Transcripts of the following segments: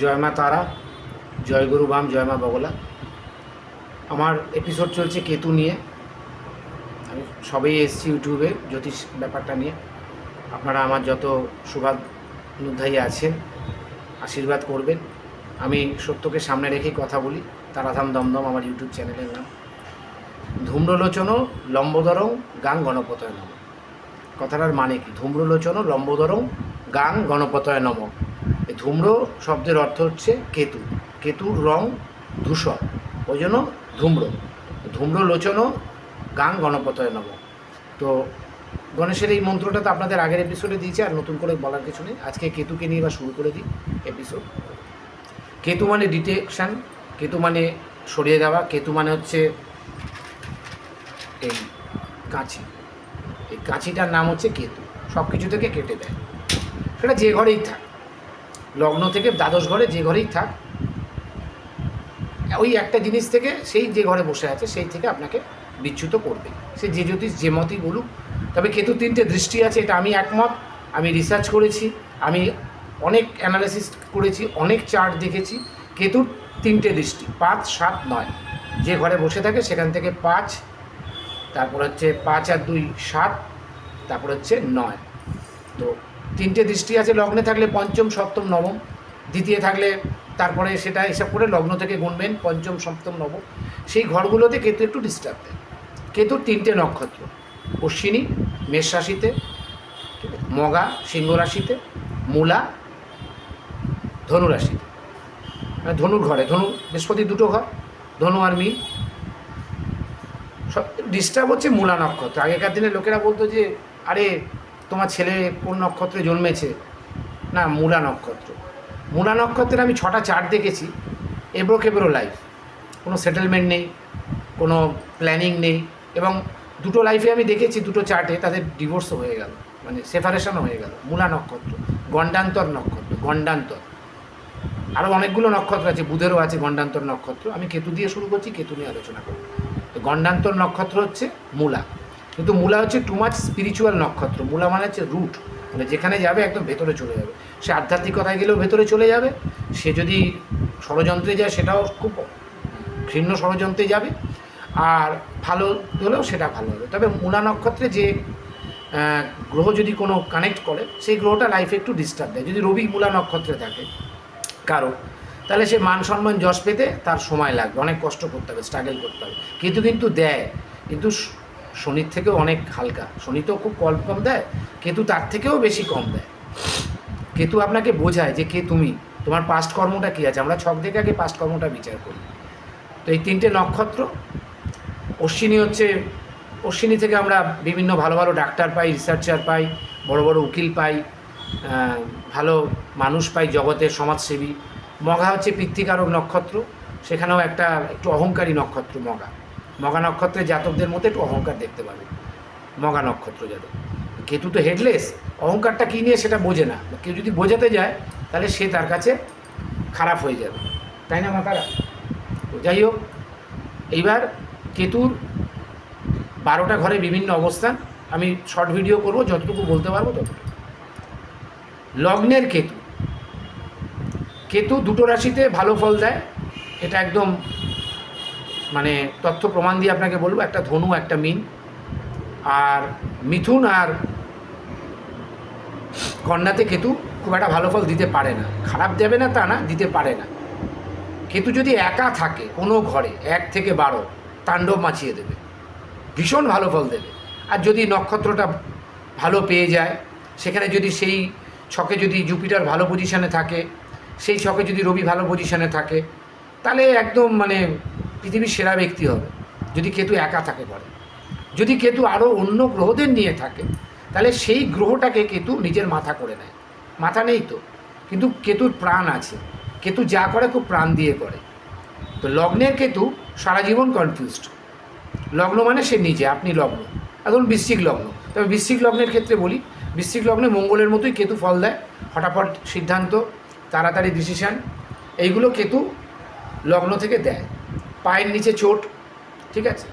জয় মা তারা, জয় গুরু বাম, জয় মা বগলা। আমার এপিসোড চলছে কেতু নিয়ে। আমি সবেই এসেছি ইউটিউবে জ্যোতিষ ব্যাপারটা নিয়ে। আপনারা আমার যত শুভানুধ্যায়ী আছেন, আশীর্বাদ করবেন। আমি সত্যকে সামনে রেখেই কথা বলি। তারাধাম দমদম, আমার ইউটিউব চ্যানেলের নাম। ধূম্রলোচন লম্বদরং, গাং গণপতয় নম। কথাটার মানে কি? ধূম্রলোচন লম্বদরং, গাং গণপতয় নম। এই ধূম্র শব্দের অর্থ হচ্ছে কেতু। কেতুর রং ধূসর ওই জন্য ধূম্র। ধূম্র লোচনও গাং গণপতয় নব। তো গণেশের এই মন্ত্রটা তো আপনাদের আগের এপিসোডে দিয়েছে, আর নতুন করে বলার কিছু নেই। আজকে কেতুকে নিয়ে বা শুরু করে দিই এপিসোড কেতু মানে ডিটেকশান কেতু মানে সরিয়ে দেওয়া, কেতু মানে হচ্ছে এই কাঁচি। এই কাঁচিটার নাম হচ্ছে কেতু। সব কিছু থেকে কেটে দেয়। সেটা যে ঘরেই থাক। লগ্ন থেকে দ্বাদশ ঘরে যে ঘরেই থাক, ওই একটা জিনিস থেকে সেই যে ঘরে বসে আছে, সেই থেকে আপনাকে বিচ্যুত করবে। সে যে জ্যোতিষ যে মতই বলুক, তবে কেতু তিনটে দৃষ্টি আছে, এটা আমি একমত। আমি রিসার্চ করেছি, আমি অনেক অ্যানালাইসিস করেছি, অনেক চার্ট দেখেছি। কেতুর তিনটে দৃষ্টি, পাঁচ, সাত, নয়। যে ঘরে বসে থাকে, সেখান থেকে পাঁচ, তারপর হচ্ছে পাঁচ আর দুই, সাত, তারপর হচ্ছে নয়। তো তিনটে দৃষ্টি আছে লগ্নে থাকলে পঞ্চম, সপ্তম, নবম। দ্বিতীয় থাকলে তারপরে সেটা হিসাব করে লগ্ন থেকে গুনবেন, পঞ্চম, সপ্তম, নবম। সেই ঘরগুলোতে কেতু একটু ডিস্টার্ব দেয়। কেতুর তিনটে নক্ষত্র, অশ্বিনী, মেষ রাশিতে মগা, সিংহ রাশিতে, মূলা ধনুরাশিতে মানে ধনুর ঘরে, ধনু, বৃহস্পতি দুটো ঘর, ধনু আর মিল সব ডিস্টার্ব হচ্ছে মূলা নক্ষত্র। আগেকার দিনে লোকেরা বলতো যে, আরে তোমার ছেলে কোন নক্ষত্রে জন্মেছে? না, মূলা নক্ষত্র। মূলা নক্ষত্রের আমি ছটা চার্ট দেখেছি, এবড়ো খেবড়ো লাইফ কোনো সেটেলমেন্ট নেই, কোনো প্ল্যানিং নেই, এবং দুটো লাইফে আমি দেখেছি, দুটো চার্টে, তাদের ডিভোর্সও হয়ে গেল মানে সেপারেশনও হয়ে গেল। মূলা নক্ষত্র গণ্ডান্তর নক্ষত্র গণ্ডান্তর আরও অনেকগুলো নক্ষত্র আছে, বুধেরও আছে গণ্ডান্তর নক্ষত্র। আমি কেতু দিয়ে শুরু করছি, কেতু নিয়ে আলোচনা করব। তো গণ্ডান্তর নক্ষত্র হচ্ছে মূলা। কিন্তু মূলা হচ্ছে টু মাচ স্পিরিচুয়াল নক্ষত্র। মূলা মানে হচ্ছে রুট মানে যেখানে যাবে একদম ভেতরে চলে যাবে। সে আধ্যাত্মিকতায় গেলেও ভেতরে চলে যাবে। সে যদি ষড়যন্ত্রে যায়, সেটাও খুব ঘৃণ্য ষড়যন্ত্রে যাবে। আর ভালো হলেও সেটা ভালো হবে। তবে মূলা নক্ষত্রে যে গ্রহ যদি কোনো কানেক্ট করে, সেই গ্রহটা লাইফে একটু ডিস্টার্ব দেয়। যদি রবি মূলা নক্ষত্রে থাকে কারও, তাহলে সে মান সম্মান যশ পেতে তার সময় লাগবে। অনেক কষ্ট করতে হবে স্ট্রাগল করতে হবে। কিন্তু কিন্তু দেয়। কিন্তু শনির থেকেও অনেক হালকা। শনি তো খুব কম কম দেয়, কেতু তার থেকেও বেশি কম দেয়। কেতু আপনাকে বোঝায় যে কে তুমি, তোমার পাস্ট কর্মটা কী আছে? আমরা ছক দেখে আগে পাস্ট কর্মটা বিচার করি। তো এই তিনটে নক্ষত্র, অশ্বিনী হচ্ছে, অশ্বিনী থেকে আমরা বিভিন্ন ভালো ভালো ডাক্তার পাই রিসার্চার পাই, বড় বড় উকিল পাই ভালো মানুষ পাই জগতের সমাজসেবী। মগা হচ্ছে পিতৃকারক নক্ষত্র, সেখানেও একটা একটু অহংকারী নক্ষত্র মগা মগা নক্ষত্রের জাতকদের মধ্যে একটু অহংকার দেখতে পাবে। মগা নক্ষত্র জাতক। কেতু তো হেডলেস অহংকারটা কী নিয়ে সেটা বোঝে না। কেউ যদি বোঝাতে যায়, তাহলে সে তার কাছে খারাপ হয়ে যাবে। তাই না মাতারা? তো যাই হোক, এইবার কেতুর বারোটা ঘরে বিভিন্ন অবস্থান। আমি শর্ট ভিডিও করব, যতটুকু বলতে পারব ততটুকু। লগ্নের কেতু। কেতু দুটো রাশিতে ভালো ফল দেয়। এটা একদম মানে তথ্য প্রমাণ দিয়ে আপনাকে বলব, একটা ধনু, একটা মিন। আর মিথুন আর কন্যাতে কেতু খুব একটা ভালো ফল দিতে পারে না। খারাপ দেবে না তা না, দিতে পারে না। কেতু যদি একা থাকে কোনো ঘরে, এক থেকে বারো, তাণ্ডব মাছিয়ে দেবে। ভীষণ ভালো ফল দেবে। আর যদি নক্ষত্রটা ভালো পেয়ে যায়, সেখানে যদি সেই ছকে যদি জুপিটার ভালো পজিশানে থাকে, সেই ছকে যদি রবি ভালো পজিশানে থাকে, তাহলে একদম মানে পৃথিবীর সেরা ব্যক্তি হবে। যদি কেতু একা থাকে ঘরে, যদি কেতু আরও অন্য গ্রহদের নিয়ে থাকে, তাহলে সেই গ্রহটাকে কেতু নিজের মাথা করে নেয়। মাথা নেই তো, কিন্তু কেতুর প্রাণ আছে। কেতু যা করে খুব প্রাণ দিয়ে করে। তো লগ্নের কেতু সারা জীবন কনফিউজড লগ্ন মানে সে নিজে, আপনি লগ্ন। এখন বৃশ্চিক লগ্ন। তবে বৃশ্চিক লগ্নের ক্ষেত্রে বলি, বৃশ্চিক লগ্নে মঙ্গলের মতোই কেতু ফল দেয়। হঠাৎ সিদ্ধান্ত, তাড়াতাড়ি ডিসিশান এইগুলো কেতু লগ্ন থেকে দেয়। পায়ের নিচে চোট, ঠিক আছে?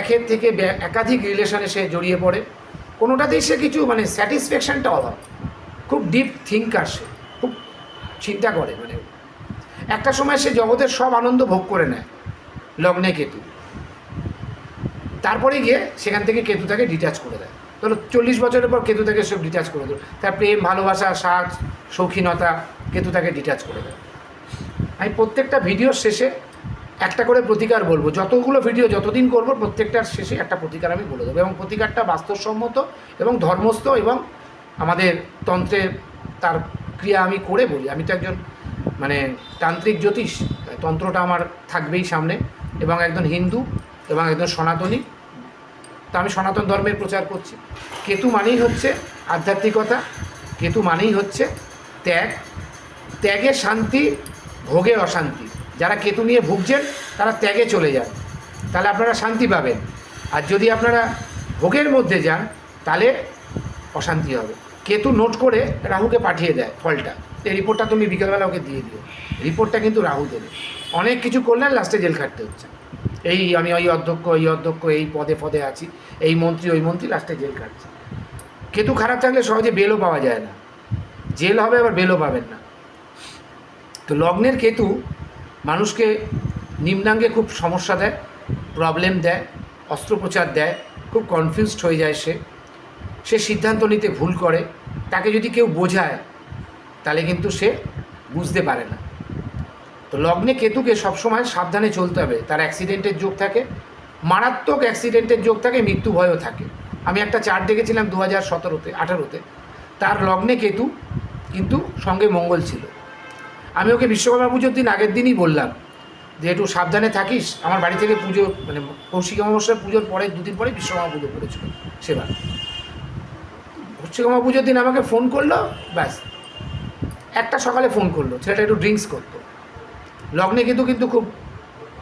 একের থেকে একাধিক রিলেশনে সে জড়িয়ে পড়ে। কোনোটাতেই সে কিছু মানে স্যাটিসফ্যাকশানটা অভাব। খুব ডিপ থিঙ্কার সে, খুব চিন্তা করে মানে। একটা সময় সে জগতের সব আনন্দ ভোগ করে নেয়, লগ্নে কেতু। তারপরে গিয়ে সেখান থেকে কেতু তাকে ডিটাচ করে দেয়। ধরো চল্লিশ বছরের পর কেতু তাকে সব ডিটাচ করে দেয়। তার প্রেম, ভালোবাসা, সাজ শৌখিনতা কেতু তাকে ডিটাচ করে দেয়। আমি প্রত্যেকটা ভিডিওর শেষে একটা করে প্রতিকার বলব। যতগুলো ভিডিও যতদিন করব, প্রত্যেকটার শেষে একটা প্রতিকার আমি বলে দেবো। এবং প্রতিকারটা বাস্তবসম্মত এবং ধর্মস্থ এবং আমাদের তন্ত্রের তার ক্রিয়া আমি করে বলি। আমি তো একজন মানে তান্ত্রিক জ্যোতিষ, তন্ত্রটা আমার থাকবেই সামনে। এবং একজন হিন্দু এবং একজন সনাতনী। তা আমি সনাতন ধর্মের প্রচার করছি। কেতু মানেই হচ্ছে আধ্যাত্মিকতা, কেতু মানেই হচ্ছে ত্যাগ। ত্যাগে শান্তি, ভোগে অশান্তি। যারা কেতু নিয়ে ভুগছেন, তারা ত্যাগে চলে যান। তাহলে আপনারা শান্তি পাবেন। আর যদি আপনারা ভোগের মধ্যে যান, তাহলে অশান্তি হবে। কেতু নোট করে রাহুকে পাঠিয়ে দেয় ফলটা। এই রিপোর্টটা তুমি বিকেলবেলা ওকে দিয়ে দিও। রিপোর্টটা কিন্তু রাহু দেবে। অনেক কিছু করলেন, লাস্টে জেল খাটতে হচ্ছে। এই আমি ওই অধ্যক্ষ, এই অধ্যক্ষ, এই পদে পদে আছি। এই মন্ত্রী, ওই মন্ত্রী, লাস্টে জেল খাটছে। কেতু খারাপ থাকলে সহজে বেলও পাওয়া যায় না। জেল হবে, আবার বেলও পাবেন না। তো লগ্নের কেতু মানুষকে নিম্নাঙ্গে খুব সমস্যা দেয় প্রবলেম দেয়, অস্ত্রোপচার দেয়, খুব কনফিউজড হয়ে যায় সে। সে সিদ্ধান্ত নিতে ভুল করে, তাকে যদি কেউ বোঝায়, তাহলে কিন্তু সে বুঝতে পারে না। তো লগ্নে কেতুকে সবসময় সাবধানে চলতে হবে। তার অ্যাক্সিডেন্টের যোগ থাকে, মারাত্মক অ্যাক্সিডেন্টের যোগ থাকে, মৃত্যু ভয়ও থাকে। আমি একটা চার্ট দেখেছিলাম দু হাজার সতেরোতে, আঠারোতে। তার লগ্নে কেতু কিন্তু সঙ্গে মঙ্গল ছিল। আমি ওকে বিশ্বকর্মা পুজোর দিন আগের দিনই বললাম, যে একটু সাবধানে থাকিস, আমার বাড়ি থেকে পুজো মানে কৌশিক অমাবস্যার পুজোর পরে, দুদিন পরে বিশ্বকর্মা পুজো পড়েছিল সেবার বিশ্বকর্মা পুজোর দিন আমাকে ফোন করল, ব্যাস। একটা সকালে ফোন করল, ছেলেটা একটু ড্রিঙ্কস করতো। লগ্নে কিন্তু কিন্তু খুব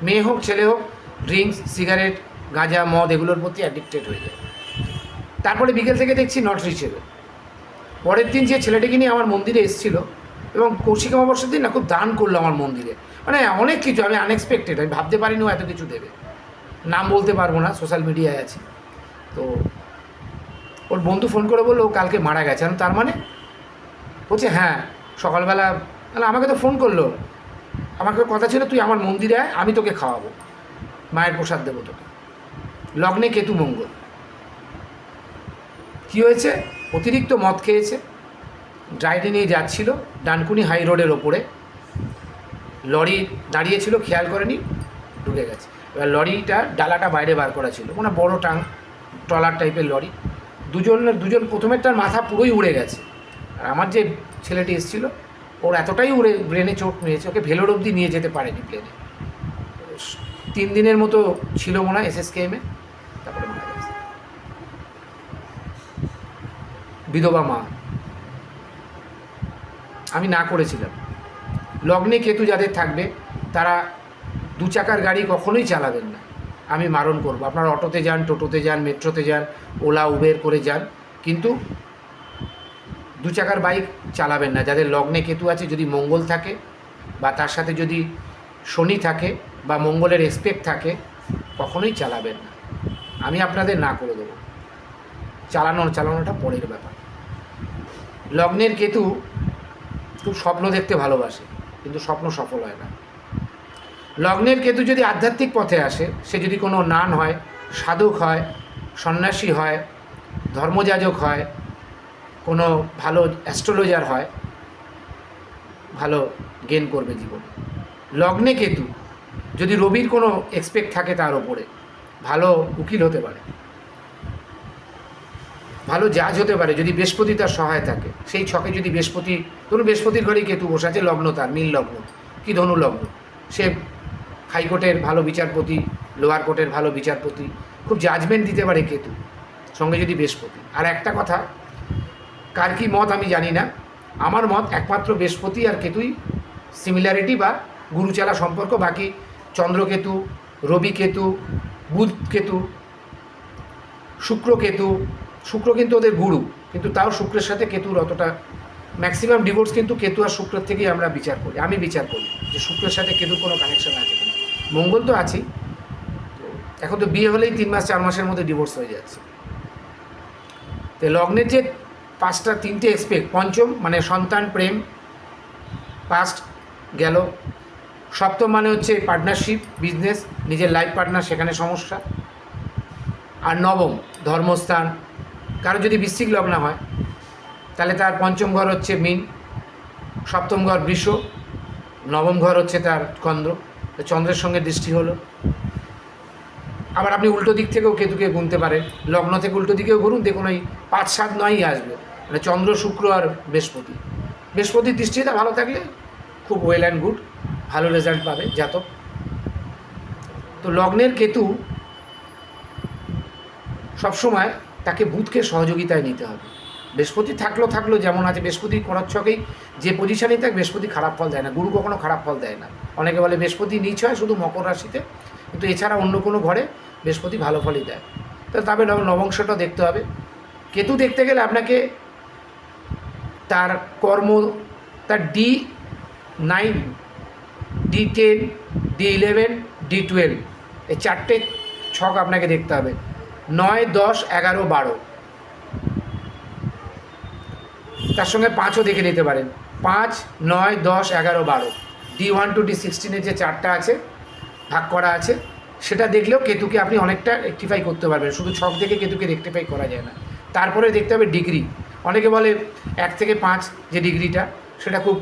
মেয়ে হোক, ছেলে হোক ড্রিঙ্কস সিগারেট গাঁজা, মদ এগুলোর প্রতি অ্যাডিক্টেড হয়ে যায়। তারপরে বিকেল থেকে দেখছি নট রিচেবল পরের দিন যে ছেলেটাকে নিয়ে আমার মন্দিরে এসেছিল এবং কৌশিক অমাবস্যার দিন না, খুব দান করল আমার মন্দিরে। মানে অনেক কিছু, আমি আনএক্সপেক্টেড আমি ভাবতে পারিনি ও এত কিছু দেবে। নাম বলতে পারব না সোশ্যাল মিডিয়ায় আছে। তো ওর বন্ধু ফোন করে বলল, ও কালকে মারা গেছে। আমি তার মানে? বলছে হ্যাঁ সকালবেলা মানে আমাকে তো ফোন করল। আমাকে কথা ছিল, তুই আমার মন্দিরে আয়, আমি তোকে খাওয়াবো। মায়ের প্রসাদ দেবো তোকে। লগ্নে কেতু মঙ্গল। কী হয়েছে? অতিরিক্ত মদ খেয়েছে। ড্রাইভে নিয়ে যাচ্ছিল, ডানকুনি হাই রোডের ওপরে। লরি দাঁড়িয়েছিল, খেয়াল করেনি, ঢুকে গেছে। এবার লরিটা, ডালাটা বাইরে বার করা ছিল। মানে বড় টাং, ট্রলার টাইপের লরি। দুজনের দুজন প্রথমেরটার মাথা পুরোই উড়ে গেছে। আর আমার যে ছেলেটি এসেছিল, ওর এতটাই উড়ে, ব্রেনে চোট নিয়েছে, ওকে ভেলোর অবধি নিয়ে যেতে পারেনি প্লেনে। তিন দিনের মতো ছিল মনে হয় এসএসকেএমে, তারপরে মারা গেছে। বিধবা মা। আমি না করেছিলাম। লগ্নে কেতু যাদের থাকবে, তারা দু চাকার গাড়ি কখনোই চালাবেন না। আমি মারণ করব। আপনার অটোতে যান, টোটোতে যান, মেট্রোতে যান, ওলা, উবের করে যান। কিন্তু দু চাকার বাইক চালাবেন না। যাদের লগ্নে কেতু আছে, যদি মঙ্গল থাকে বা তার সাথে যদি শনি থাকে বা মঙ্গলের এসপেক্ট থাকে, কখনোই চালাবেন না। আমি আপনাদের না করে দেবো। চালানো, চালানোটা পরের ব্যাপার। লগ্নের কেতু খুব স্বপ্ন দেখতে ভালোবাসে, কিন্তু স্বপ্ন সফল হয় না। লগ্নের কেতু যদি আধ্যাত্মিক পথে আসে, সে যদি কোনো নান হয়, সাধক হয়, সন্ন্যাসী হয়, ধর্মযাজক হয়, কোনো ভালো অ্যাস্ট্রোলজার হয়, ভালো গেন করবে জীবনে। লগ্নে কেতু যদি রবির কোনো এক্সপেক্ট থাকে তার ওপরে ভালো উকিল হতে পারে। ভালো জাজ হতে পারে যদি বৃহস্পতি তার সহায় থাকে। সেই ছকে যদি বৃহস্পতি, ধরুন বৃহস্পতির ঘরেই কেতু বসে আছে, লগ্ন তার, নীল লগ্ন। কি ধনু লগ্ন? সে হাইকোর্টের ভালো বিচারপতি, লোয়ার কোর্টের ভালো বিচারপতি, খুব জাজমেন্ট দিতে পারে কেতু, সঙ্গে যদি বৃহস্পতি। আর একটা কথা, কার কী মত আমি জানি না। আমার মত একমাত্র বৃহস্পতি আর কেতুই সিমিলারিটি বা গুরুচালা সম্পর্ক। বাকি চন্দ্রকেতু রবি কেতু বুধ কেতু শুক্র কেতু শুক্র কিন্তু ওদের গুরু, কিন্তু তাও শুক্রের সাথে কেতুর অতটা ম্যাক্সিমাম ডিভোর্স কিন্তু কেতু আর শুক্রের থেকেই আমরা বিচার করি, আমি বিচার করি যে শুক্রের সাথে কেতুর কোনো কানেকশন আছে কিনা। মঙ্গল তো আছেই এখন তো বিয়ে হলেই তিন মাস, চার মাসের মধ্যে ডিভোর্স হয়ে যাচ্ছে। তো লগ্নের যে পাঁচটা, তিনটে এক্সপেক্ট পঞ্চম মানে সন্তান, প্রেম পাস্ট গেল। সপ্তম মানে হচ্ছে পার্টনারশিপ বিজনেস নিজের লাইফ পার্টনার সেখানে সমস্যা। আর নবম, ধর্মস্থান কারও যদি বৃশ্চিক লগ্ন হয়, তাহলে তার পঞ্চম ঘর হচ্ছে মিন, সপ্তম ঘর বৃষ, নবম ঘর হচ্ছে তার চন্দ্র। চন্দ্রের সঙ্গে দৃষ্টি হলো। আবার আপনি উল্টো দিক থেকেও কেতুকে গুনতে পারেন। লগ্ন থেকে উল্টো দিকেও ঘুরুন, দেখুন ওই পাঁচ সাত নয়ই আসবে। মানে চন্দ্র, শুক্র আর বৃহস্পতি। বৃহস্পতির দৃষ্টিটা ভালো থাকলে খুব ওয়েল অ্যান্ড গুড ভালো রেজাল্ট পাবে জাতক। তো লগ্নের কেতু সবসময় তাকে বুধকে সহযোগিতায় নিতে হবে। বৃহস্পতি থাকল থাকল যেমন আছে, বৃহস্পতি করার ছকেই যে পজিশনেই থাক, বৃহস্পতি খারাপ ফল দেয় না, গুরু কখনো খারাপ ফল দেয় না। অনেকে বলে বৃহস্পতি নিচ হয় শুধু মকর রাশিতে, কিন্তু এছাড়া অন্য কোনো ঘরে বৃহস্পতি ভালো ফলই দেয়। তো তবে নবংশটা দেখতে হবে। কেতু দেখতে গেলে আপনাকে তার কর্ম, তার D nine D ten D eleven D twelve এই চারটে ছক আপনাকে দেখতে হবে। নয়, দশ, এগারো, বারো। তার সঙ্গে পাঁচও দেখে নিতে পারেন। পাঁচ, নয়, দশ, এগারো, বারো। ডি ওয়ান, টু, ডি সিক্সটিনের যে চারটা আছে, ভাগ করা আছে, সেটা দেখলেও কেতুকে আপনি অনেকটা রেক্টিফাই করতে পারবেন। শুধু ছক দেখে কেতুকে রেক্টিফাই করা যায় না। তারপরে দেখতে হবে ডিগ্রি। অনেকে বলে এক থেকে পাঁচ যে ডিগ্রিটা, সেটা খুব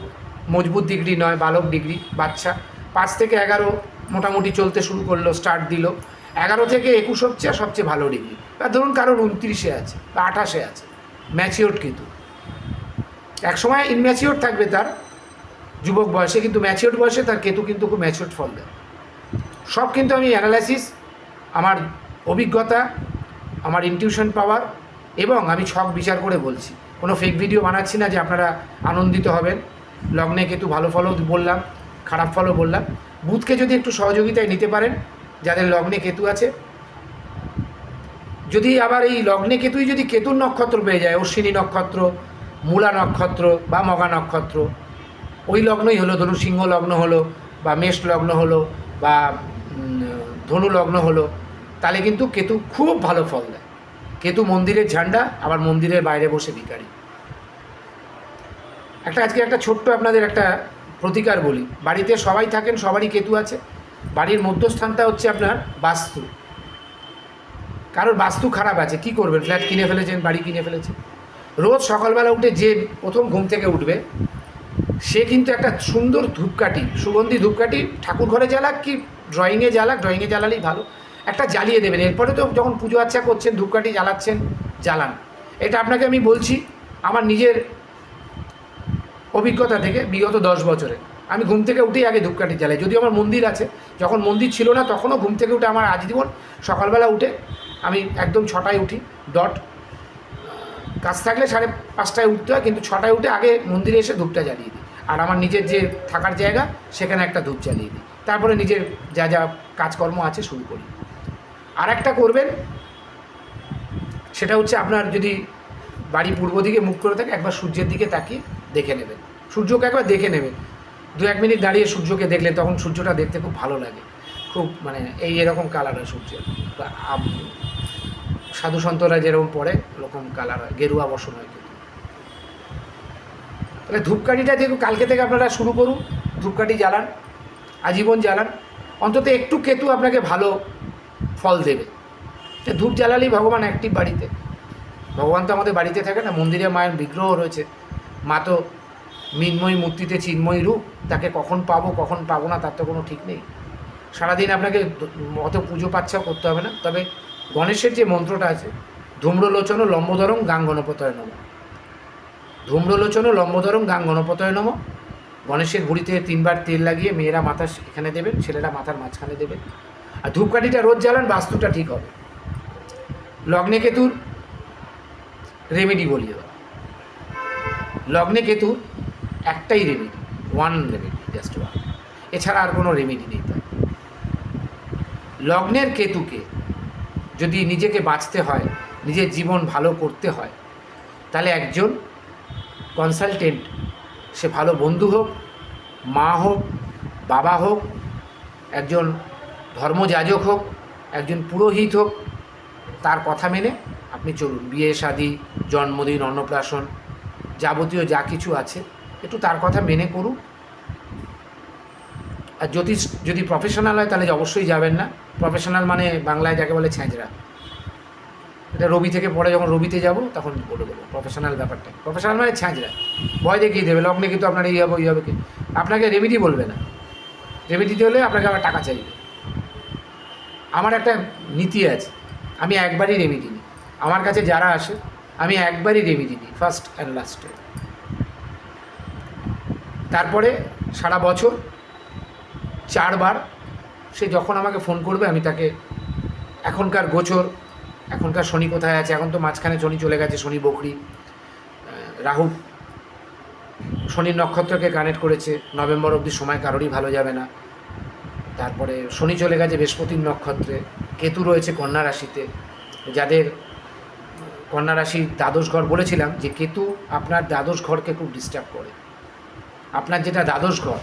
মজবুত ডিগ্রি নয়, বালক ডিগ্রি, বাচ্চা। পাঁচ থেকে এগারো মোটামুটি চলতে শুরু করল স্টার্ট দিল। এগারো থেকে একুশ হচ্ছে সবচেয়ে ভালো ডিগ্রি। বা ধরুন কারোর উনত্রিশে আছে বা আঠাশে আছে। ম্যাচিওর কিন্তু। একসময় ইনম্যাচিওর থাকবে তার যুবক বয়সে, কিন্তু ম্যাচিওর বয়সে তার কেতু কিন্তু খুব ম্যাচিওর ফল দেয়। সব কিন্তু আমি অ্যানালাইসিস আমার অভিজ্ঞতা, আমার ইনটিউশন পাওয়ার এবং আমি ছক বিচার করে বলছি। কোনো ফেক ভিডিও বানাচ্ছি না যে আপনারা আনন্দিত হবেন। লগ্নে কেতু ভালো ফলও বললাম, খারাপ ফলও বললাম। বুথকে যদি একটু সহযোগিতায় নিতে পারেন যাদের লগ্নে কেতু আছে। যদি আবার এই লগ্নে কেতুই যদি কেতুর নক্ষত্র পেয়ে যায়, অশ্বিনী নক্ষত্র, মূলা নক্ষত্র বা মগা নক্ষত্র, ওই লগ্নই হলো, ধরুন সিংহ লগ্ন হলো বা মেষ লগ্ন হলো বা ধনু লগ্ন হলো, তাহলে কিন্তু কেতু খুব ভালো ফল দেয়। কেতু মন্দিরের ঝান্ডা, আবার মন্দিরের বাইরে বসে ভিকারি একটা আজকে একটা ছোট্ট আপনাদের একটা প্রতিকার বলি। বাড়িতে সবাই থাকেন, সবারই কেতু আছে। বাড়ির মধ্যস্থানটা হচ্ছে আপনার বাস্তু। কারোর বাস্তু খারাপ আছে, কি করবেন? ফ্ল্যাট কিনে ফেলেছেন, বাড়ি কিনে ফেলেছেন। রোজ সকালবেলা উঠে যে প্রথম ঘুম থেকে উঠবে, সে কিন্তু একটা সুন্দর ধূপকাঠি, সুগন্ধি ধূপকাঠি, ঠাকুর ঘরে জ্বালাক কি ড্রয়িংয়ে জ্বালাক? ড্রয়িংয়ে জ্বালালেই ভালো। একটা জ্বালিয়ে দেবেন। এরপরে তো যখন পুজো আচ্ছা করছেন, ধূপকাঠি জ্বালাচ্ছেন, জ্বালান। এটা আপনাকে আমি বলছি আমার নিজের অভিজ্ঞতা থেকে বিগত দশ বছরে। আমি ঘুম থেকে উঠেই আগে ধূপকাঠি জ্বালাই। যদিও আমার মন্দির আছে, যখন মন্দির ছিল না তখনও ঘুম থেকে উঠে আমার আজীবন সকালবেলা উঠে আমি একদম ছটায় উঠি ডট কাজ থাকলে সাড়ে পাঁচটায় উঠতে হয়, কিন্তু ছটায় উঠে আগে মন্দিরে এসে ধূপটা জ্বালিয়ে দিই। আর আমার নিজের যে থাকার জায়গা, সেখানে একটা ধূপ জ্বালিয়ে দিই। তারপরে নিজের যা যা কাজকর্ম আছে শুরু করি। আর একটা করবেন, সেটা হচ্ছে আপনার যদি বাড়ি পূর্ব দিকে মুখ করে থাকে, একবার সূর্যের দিকে তাকিয়ে দেখে নেবেন। সূর্যকে একবার দেখে নেবেন। দু এক মিনিট দাঁড়িয়ে সূর্যকে দেখলে তখন সূর্যটা দেখতে খুব ভালো লাগে। খুব মানে এই এরকম কালার হয় সূর্যের। সাধু সন্তরা যেরকম পড়ে, ওরকম কালার হয়। গেরুয়া বসন হয় কিন্তু। তাহলে ধূপকাঠিটা যেহেতু কালকে থেকে আপনারা শুরু করুন, ধূপকাঠি জ্বালান, আজীবন জ্বালান, অন্তত একটু কেতু আপনাকে ভালো ফল দেবে। ধূপ জ্বালালেই ভগবান অ্যাক্টিভ বাড়িতে। ভগবান তো আমাদের বাড়িতে থাকে না, মন্দিরে মায়ের বিগ্রহ রয়েছে। মা তো মিন্ময়ী মূর্তিতে চিন্ময়ী রূপ, তাকে কখন পাবো কখন পাবো না, তার তো কোনো ঠিক নেই। সারাদিন আপনাকে অত পুজো পাচ্ছাও করতে হবে না। তবে গণেশের যে মন্ত্রটা আছে, ধূম্রলোচন ও লম্বোদরম গাং গণপতয় নম। ধূম্রলোচন ও লম্বোদরম গাং গণপতয় নম। গণেশের বুড়িতে তিনবার তেল লাগিয়ে মেয়েরা মাথা এখানে দেবেন, ছেলেরা মাথার মাঝখানে দেবেন। আর ধূপকাঠিটা রোজ জ্বালান, বাস্তুটা ঠিক হবে। লগ্নে কেতুর রেমেডি বলি এবার লগ্নে কেতুর একটাই remedy one remedy just one এছাড়া আর কোনো রেমেডি নেই তার। লগ্নের কেতুকে যদি নিজেকে বাঁচতে হয়, নিজের জীবন ভালো করতে হয়, তাহলে একজন কনসালটেন্ট সে ভালো বন্ধু হোক, মা হোক, বাবা হোক, একজন ধর্মযাজক হোক, একজন পুরোহিত হোক, তার কথা মেনে আপনি চলুন। বিয়ে, শাদি, জন্মদিন, অন্নপ্রাশন, যাবতীয় যা কিছু আছে একটু তার কথা মেনে করুন আর যদি যদি প্রফেশনাল হয়, তাহলে অবশ্যই যাবেন না। প্রফেশনাল মানে বাংলায় যাকে বলে ছ্যাঁচড়া এটা রবি থেকে পরে যখন রবিতে যাব, তখন বলে দেবো প্রফেশনাল ব্যাপারটা। প্রফেশনাল মানে ছ্যাঁচড়া ভয় দেখিয়ে দেবে, লগ্নে কিন্তু আপনার এই হবে, ওই হবে কি? আপনাকে রেমেডি বলবে না। রেমেডি দিতে হলে আপনাকে আবার টাকা চাইবে। আমার একটা নীতি আছে, আমি একবারই রেমেডি নিই। আমার কাছে যারা আসে, আমি একবারই রেমেডি নিই ফার্স্ট অ্যান্ড লাস্টে তারপরে সারা বছর চারবার সে যখন আমাকে ফোন করবে, আমি তাকে এখনকার গোচর, এখনকার শনি কোথায় আছে, এখন তো মাঝখানে শনি চলে গেছে, শনি বকরি রাহু শনির নক্ষত্রকে কানেক্ট করেছে, নভেম্বর অবধি সময় কারোরই ভালো যাবে না। তারপরে শনি চলে গেছে বৃহস্পতির নক্ষত্রে, কেতু রয়েছে কন্যা রাশিতে, যাদের কন্যা রাশি দ্বাদশ ঘর বলেছিলাম, যে কেতু আপনার দ্বাদশ ঘরকে খুব ডিস্টার্ব করে। আপনার যেটা দ্বাদশ ঘর,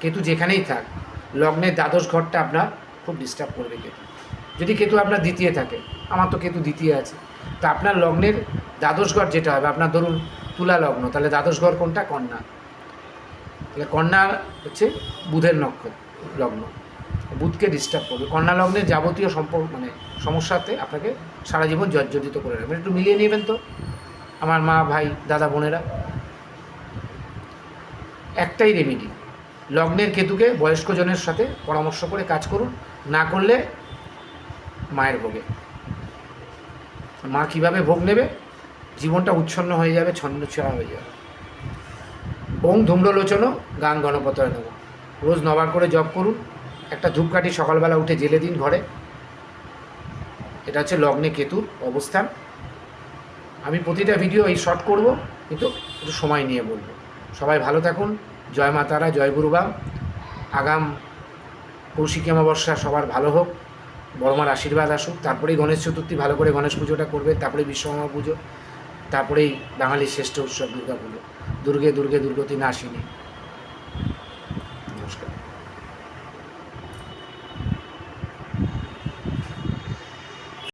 কেতু যেখানেই থাক, লগ্নের দ্বাদশ ঘরটা আপনার খুব ডিস্টার্ব করবে কেতু। যদি কেতু আপনার দ্বিতীয় থাকে, আমার তো কেতু দ্বিতীয় আছে, তা আপনার লগ্নের দ্বাদশ ঘর যেটা হবে, আপনার ধরুন তুলা লগ্ন, তাহলে দ্বাদশ ঘর কোনটা? কন্যা। তাহলে কন্যা হচ্ছে বুধের নক্ষত্র লগ্ন। বুধকে ডিস্টার্ব করবে। কন্যা লগ্নের যাবতীয় সম্পর্ক মানে সমস্যাতে আপনাকে সারা জীবন জর্জরিত করে রাখবেন একটু মিলিয়ে নেবেন তো। আমার মা, ভাই, দাদা, বোনেরা। একটাই রেমেডি লগ্নের কেতুকে বয়স্ক জনের সাথে পরামর্শ করে কাজ করুন, না করলে মায়ের ভোগে। মা কীভাবে ভোগ নেবে? জীবনটা উচ্ছন্ন হয়ে যাবে ছন্নছাড়া হয়ে যাবে। ওং ধূম্রলোচনও গান গণপতয় নেব রোজ নবার করে জব করুন। একটা ধূপকাঠি সকালবেলা উঠে জেলে দিন ঘরে। এটা হচ্ছে লগ্নে কেতুর অবস্থান। আমি প্রতিটা ভিডিও এই শর্ট করব, কিন্তু একটু সময় নিয়ে বলব। সবাই ভালো থাকুন। জয় মা তারা, জয় গুরুবাম আগাম কৌশিকী অমাবস্যা সবার ভালো হোক। বড়মার আশীর্বাদ আসুক। তারপরেই গণেশ চতুর্থী ভালো করে গণেশ পুজোটা করবে। তারপরে বিশ্বকর্মা পুজো। তারপরেই বাঙালির শ্রেষ্ঠ উৎসব দুর্গা পুজো দুর্গে দুর্গে, দুর্গতি নাসিনী